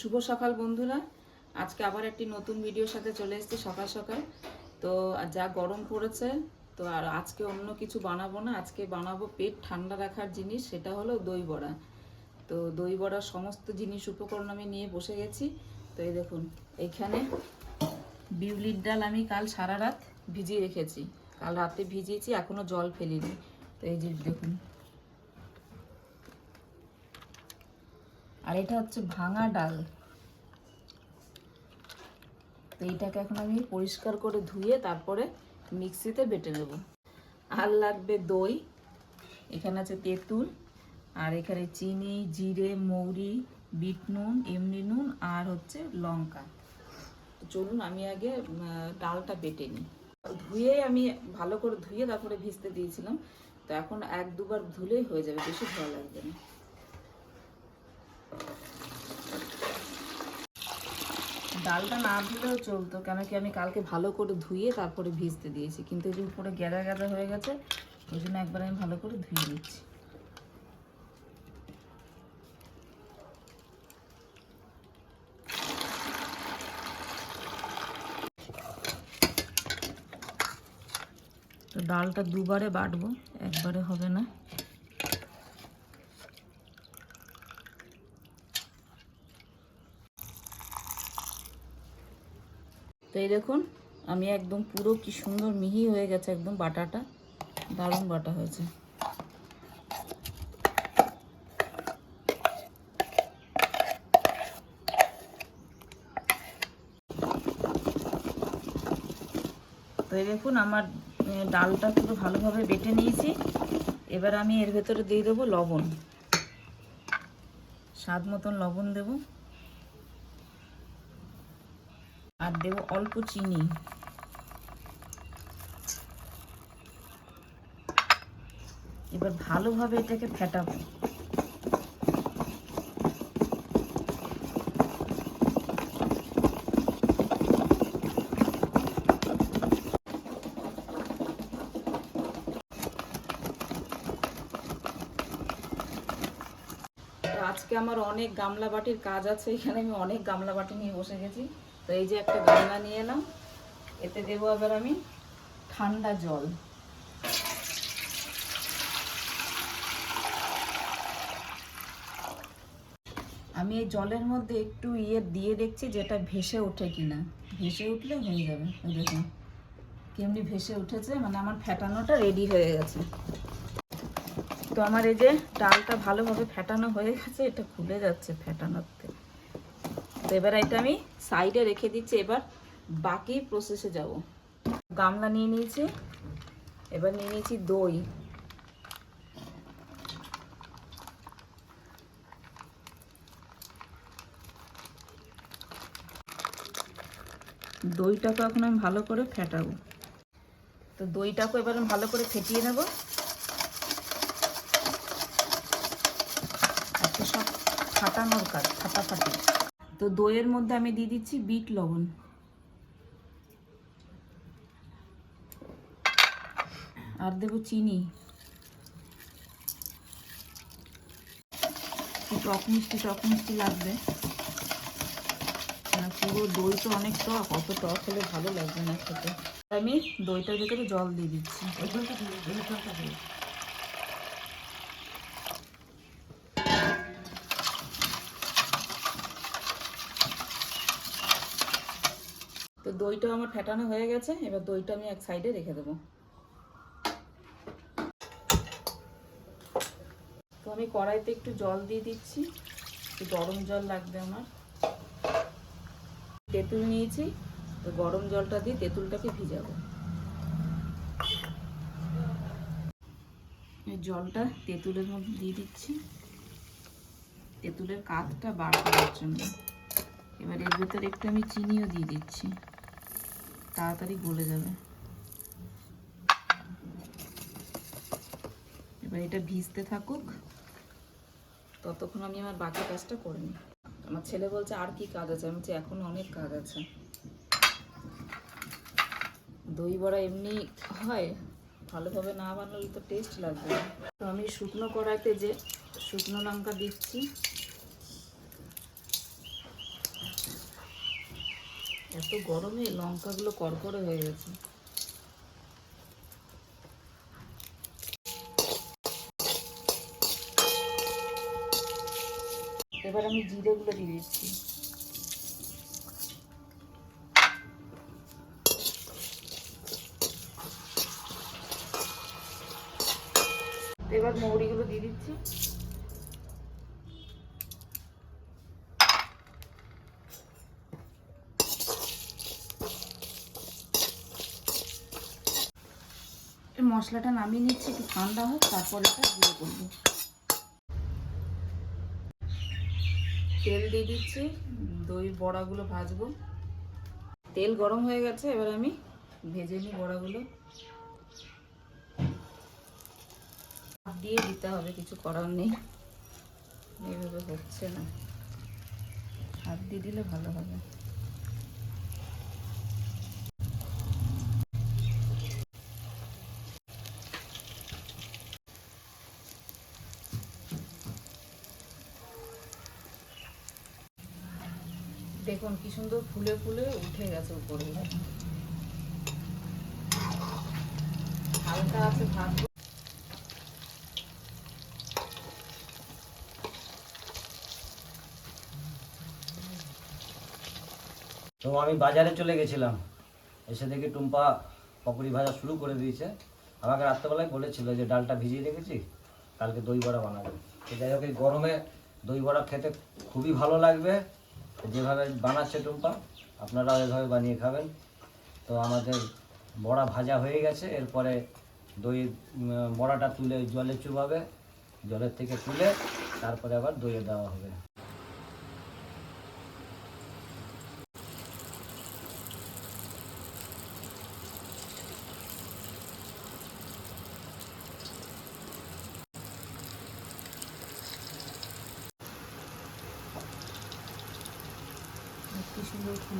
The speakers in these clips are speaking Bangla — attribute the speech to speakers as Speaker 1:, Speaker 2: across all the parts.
Speaker 1: শুভ সকাল বন্ধুরা। আজকে আবার একটি নতুন ভিডিওর সাথে চলে এসেছি সকাল সকাল। তো যা গরম পড়েছে, তো আর আজকে অন্য কিছু বানাবো না। আজকে বানাবো পেট ঠান্ডা রাখার জিনিস, সেটা হলো দই বড়া। তো দই বড়ার সমস্ত জিনিস উপকরণ আমি নিয়ে বসে গেছি। তো এই দেখুন, এইখানে বিউলির ডাল আমি কাল সারা রাত ভিজিয়ে রেখেছি। কাল রাতে ভিজিয়েছি, এখনও জল ফেলিনি। তো এই যে দেখুন আর এটা হচ্ছে ভাঙা ডাল। তো এইটাকে এখন আমি পরিষ্কার করে ধুয়ে তারপরে মিক্সিতে বেটে নেব। আর লাগবে দই, এখানে আছে তেঁতুল, আর এখানে চিনি, জিরে, মৌরি, বিট নুন, এমনি নুন, আর হচ্ছে লঙ্কা। চলুন আমি আগে ডালটা বেটে নিই। ধুয়ে আমি ভালো করে ধুয়ে তারপরে ভিজতে দিয়েছিলাম। তো এখন এক দুবার ধুলেই হয়ে যাবে, বেশি ভালো লাগবে না। ডালটা না ধুলেও চলতো, কেন কি আমি কালকে ভালো করে ধুয়ে তারপরে ভিজতে দিয়েছি। কিন্তু যে উপরে গ্যাদা গ্যাদা হয়ে গেছে, ওই জন্য একবার আমি ভালো করে ধুয়ে দিচ্ছি ডালটা দুবারে বাটবো, একবারে হবে না। এই দেখুন, আমি একদম পুরো কি সুন্দর মিহি হয়ে গেছে, একদম বাটাটা। দারুণ বাটা হয়েছে। তো এই দেখুন, আমার ডালটা পুরো ভালোভাবে বেটে নিয়েছি। এবার আমি এর ভেতরে দিয়ে দেবো লবণ। স্বাদ মতন লবণ দেবো। আর দেবো অল্প চিনি। এবার ভালোভাবে এটাকে ফেটাবো। আজকে আমার অনেক গামলা বাটির কাজ আছে, এখানে আমি অনেক গামলা বাটি নিয়ে বসে গেছি। তো এই যে একটা গামলা নিয়ে এলাম এতে দেবো আবার আমি ঠান্ডা জল। আমি এই জলের মধ্যে একটু ইয়ে দিয়ে দেখছি যেটা ভেসে ওঠে কিনা। ভেসে উঠলে হয়ে যাবে দেখুন কেমনি ভেসে উঠেছে মানে আমার ফেটানোটা রেডি হয়ে গেছে। তো আমার এই যে ডালটা ভালোভাবে ফেটানো হয়ে গেছে, এটা খুলে যাচ্ছে ফেটানোতে তো এবার এটা আমি সাইডে রেখে দিচ্ছি, এবার বাকি প্রসেসে যাব। গামলা নিয়ে নিয়েছি, এবার নিয়ে নিয়েছি দই। দইটাকে এখন আমি ভালো করে ফেটাবো। তো দইটাকে এবার আমি ভালো করে ফেটিয়ে নেব। আজকে সব ফাটানোর কাজ ফাটাফাটি। তো দইয়ের মধ্যে আমি দিয়ে দিচ্ছি বিট লবণ। আর দেবো চিনি। টক মিষ্টি টক মিষ্টি লাগবে। পুরো দই তো অনেক টক, অত টক হলে ভালো লাগবে না খেতে। আমি দইটার ভেতরে জল দিয়ে দিচ্ছি। দইটা আমার ফেটানো হয়ে গেছে, এবার দইটা আমি এক সাইডে রেখে দেবো। তো আমি কড়াইতে একটু জল দিয়ে দিচ্ছি গরম জল লাগবে আমার। তেঁতুল নিয়েছি, তো গরম জলটা দিয়ে তেঁতুলটাকে ভিজাবো। জলটা তেঁতুলের মধ্যে দিয়ে দিচ্ছি। তেঁতুলের কাঠটা বার করার জন্য। এবার এর ভেতরে একটু আমি চিনিও দিয়ে দিচ্ছি। তাড়াতাড়ি গলে যাবে। এবার এটা ভিজতে থাকুক। ততক্ষণ আমি আমার বাকি কাজটা করে নিই। আমার ছেলে বলছে, আর কি কাজ আছে? আমি বলছি, এখন অনেক কাজ আছে। দই বড়া এমনি হয়, ভালোভাবে না বানালে তো টেস্ট লাগবে তো আমি শুকনো কড়াইতে যে শুকনো লঙ্কা দিচ্ছি এত গরমে লঙ্কাগুলো কড়কড়ে হয়ে গেছে। এবার আমি জিরেগুলো দিয়ে দিচ্ছি। এবার মৌরিগুলো দিয়ে দিচ্ছি এই মশলাটা নামিয়ে নিচ্ছি, একটু ঠান্ডা হোক, তারপর এটা গুঁড়ো করব তেল দিয়ে দিচ্ছি, দই বড়াগুলো ভাজবো। তেল গরম হয়ে গেছে, এবার আমি ভেজে নিই বড়াগুলো। দিয়ে দিতে হবে, কিছু করার নেই। এইভাবে হচ্ছে না। হাত দিয়ে দিলে ভালো হবে। দেখুন, কি সুন্দর ফুলে ফুলে উঠে গেছে উপরে। হালকা আছে ভাজবো
Speaker 2: তো আমি বাজারে চলে গেছিলাম। এসে দেখি টুম্পা পকোড়ি ভাজা শুরু করে দিয়েছে। আমাকে রাত্রেবেলায় বলেছিল যে ডালটা ভিজিয়ে রেখেছি, কালকে দই বড়া বানাবে। তো যাই হোক, এই গরমে দই বড়া খেতে খুবই ভালো লাগবে। যেভাবে বানাচ্ছে টুম্পা আপনারাও এভাবে বানিয়ে খাবেন। তো আমাদের বড়া ভাজা হয়ে গেছে, এরপরে দই বড়াটা তুলে জলে চুবাবে, জলের থেকে তুলে তারপরে আবার দইয়ে দেওয়া হবে।
Speaker 1: কি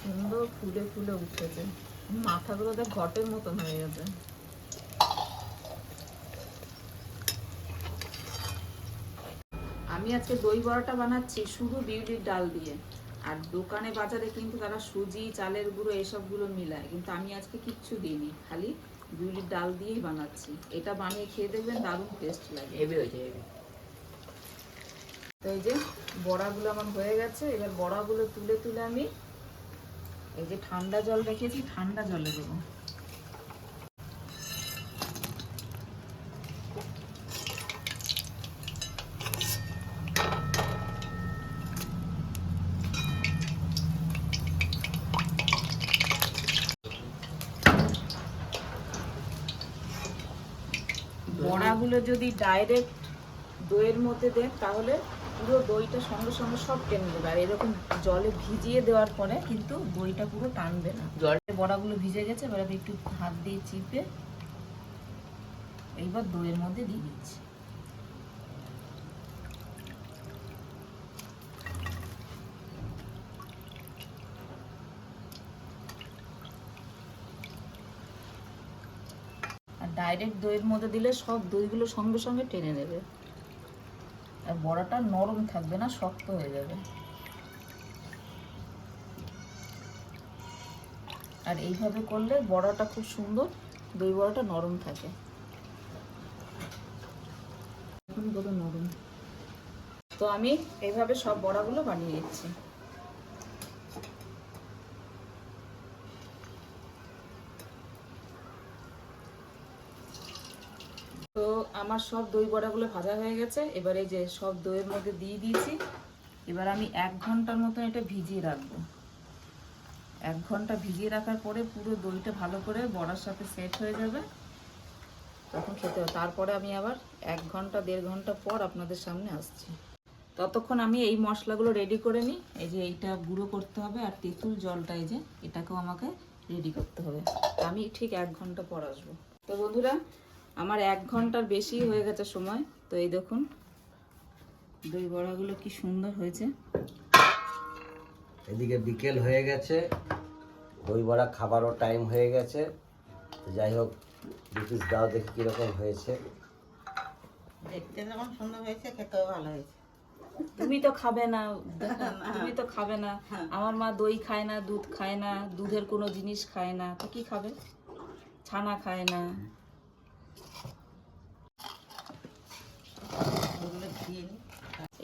Speaker 1: সুন্দর ফুলে ফুলে উঠেছে। মাথাগুলো দেখ ঘটের মতন হয়ে গেছে। আমি আজকে দই বড়াটা বানাচ্ছি শুধু বিউলির ডাল দিয়ে। আর দোকানে বাজারে কিন্তু তারা সুজি, চালের গুঁড়ো, এসবগুলো মিলায়। কিন্তু আমি আজকে কিচ্ছু দিইনি, খালি বিউলির ডাল দিয়েই বানাচ্ছি। এটা বানিয়ে খেয়ে দেখবেন দারুণ টেস্ট লাগে।
Speaker 3: হেভি হয়েছে হেভি
Speaker 1: তো এই যে বড়াগুলো আমার হয়ে গেছে এবার বড়াগুলো তুলে তুলে আমি এই যে ঠান্ডা জল রেখেছি ঠান্ডা জলে দেবো। বড়াগুলো যদি ডাইরেক্ট দইয়ের মধ্যে দেন তাহলে পুরো দইটা সঙ্গে সঙ্গে সব টেনে দেবে আর এরকম জলে ভিজিয়ে দেওয়ার পরে কিন্তু দইটা পুরো টানবে না।
Speaker 3: জল
Speaker 1: বড়াগুলো ভিজে গেছে এবার আমি একটু হাত দিয়ে চিপে এইবার দইয়ের মধ্যে দিয়ে দিচ্ছি আর ডাইরেক্ট দইয়ের মধ্যে দিলে সব দইগুলো সঙ্গে সঙ্গে টেনে নেবে। আর বড়াটা নরম থাকবে না, শক্ত হয়ে যাবে। আর এইভাবে করলে বড়াটা খুব সুন্দর, দই বড়াটা নরম থাকে। নরম। তো আমি এইভাবে সব বড়াগুলো বানিয়ে নিচ্ছি তো আমার সব দই বড়াগুলো ভাজা হয়ে গেছে। এবার এই যে সব দইয়ের মধ্যে দিয়ে দিয়েছি। এবার আমি এক ঘণ্টার মতো এটা ভিজিয়ে রাখব। এক ঘণ্টা ভিজিয়ে রাখার পরে পুরো দইটা ভালো করে বড়ার সাথে সেট হয়ে যাবে। তখন খেতে হবে। তারপরে আমি আবার এক ঘণ্টা, দেড় ঘণ্টা পর আপনাদের সামনে আসছি। ততক্ষণ আমি এই মশলাগুলো রেডি করে নিই। এই যে এইটা গুঁড়ো করতে হবে আর তেঁতুল জলটা এই যে এটাকেও আমাকে রেডি করতে হবে। আমি ঠিক এক ঘণ্টা পর আসব। তো বন্ধুরা আমার এক ঘণ্টার বেশি হয়ে গেছে সময়। তো এই দেখুন দই বড়াগুলো কি সুন্দর হয়েছে।
Speaker 2: এদিকে বিকেল হয়ে গেছে দই বড়া খাবারও টাইম হয়ে গেছে। যাই হোক দাও দেখি কীরকম হয়েছে।
Speaker 3: দেখতে যেমন সুন্দর হয়েছে খেতেও ভালো হয়েছে।
Speaker 1: তুমি তো খাবে না তুমি তো খাবে না। আমার মা দই খায় না দুধ খায় না দুধের কোনো জিনিস খায় না। তো কি খাবে? ছানা খায় না।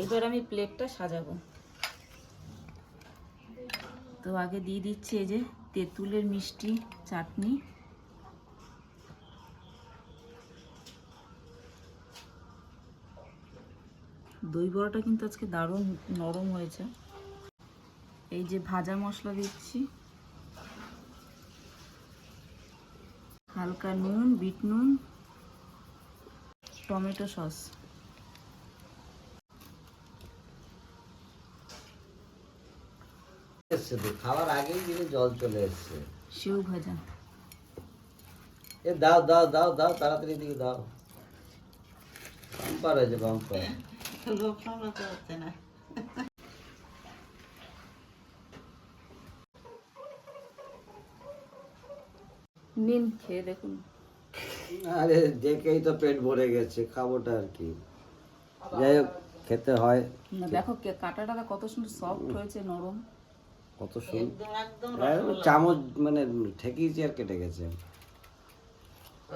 Speaker 1: এইবার আমি প্লেটটা সাজাবো। তো আগে দিয়ে দিচ্ছি এই যে তেঁতুলের মিষ্টি, চাটনি। দই বড়াটা কিন্তু আজকে দারুণ নরম হয়েছে। এই যে ভাজা মশলা দিচ্ছি। হালকা নুন, বিট নুন, টমেটো সস।
Speaker 2: এসছে। তো খাওয়ার আগেই কিন্তু জল চলে এসছে।
Speaker 1: সেও ভাজা।
Speaker 2: এ দাও দাও দাও দাও তাড়াতাড়ি দিকে দাও। বাম্পার হয়েছে বাম্পার।
Speaker 3: লোক সামলাতে হচ্ছে না।
Speaker 1: নিন খেয়ে দেখুন।
Speaker 2: আরে দেখেই তো পেট ভরে গেছে খাবোটা আর কি। যাই হোক খেতে হয়।
Speaker 1: না দেখো কাঁটাটা কত সুন্দর সফট হয়েছে নরম।
Speaker 2: কত সুন্দর।
Speaker 3: একদম একদম
Speaker 2: চামচ মানে ঠেকিয়েছি আর কেটে গেছে।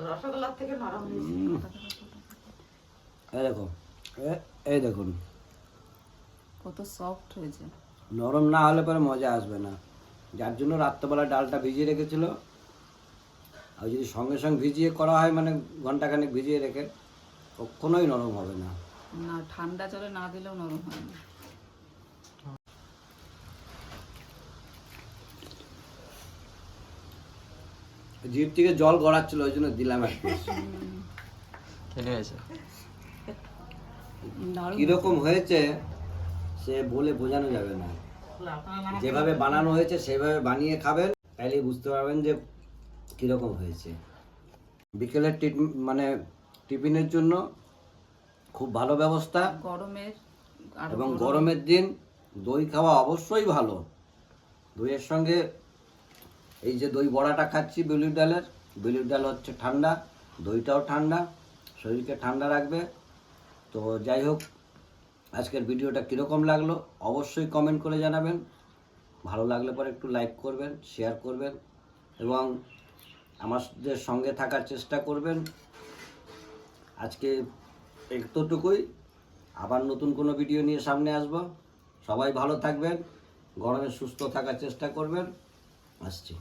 Speaker 3: রসগোল্লার থেকে নরম
Speaker 2: এই দেখো এই দেখুন।
Speaker 1: কত সফট হয়েছে।
Speaker 2: নরম না হলে পরে মজা আসবে না। যার জন্য রাত্রেবেলা ডালটা ভিজিয়ে রেখেছিল। আর যদি সঙ্গে সঙ্গে ভিজিয়ে করা হয় মানে ঘন্টাখানেক ভিজিয়ে রেখে কখনোই নরম হবে না।
Speaker 1: না ঠান্ডা জলে না দিলেও নরম হয় না।
Speaker 2: জিভ থেকে জল গড়াচ্ছিল ওই জন্য দিলাম এক কীরকম হয়েছে সে বলে বোঝানো যাবে না। যেভাবে বানানো হয়েছে সেভাবে বানিয়ে খাবেন তাইলেই বুঝতে পারবেন যে কীরকম হয়েছে। বিকেলের টিট মানে টিফিনের জন্য খুব ভালো ব্যবস্থা।
Speaker 1: গরমের
Speaker 2: এবং গরমের দিন দই খাওয়া অবশ্যই ভালো। দইয়ের সঙ্গে এই যে দই বড়াটা খাচ্ছি বিউলির ডালের বিউলির ডাল হচ্ছে ঠান্ডা, দইটাও ঠান্ডা, শরীরকে ঠান্ডা রাখবে। তো যাই হোক, আজকের ভিডিওটা কীরকম লাগল অবশ্যই কমেন্ট করে জানাবেন। ভালো লাগলে পরে একটু লাইক করবেন শেয়ার করবেন এবং আমাদের সঙ্গে থাকার চেষ্টা করবেন। আজকে এতটুকুই। আবার নতুন কোনো ভিডিও নিয়ে সামনে আসব। সবাই ভালো থাকবেন, গরমে সুস্থ থাকার চেষ্টা করবেন। আসছি।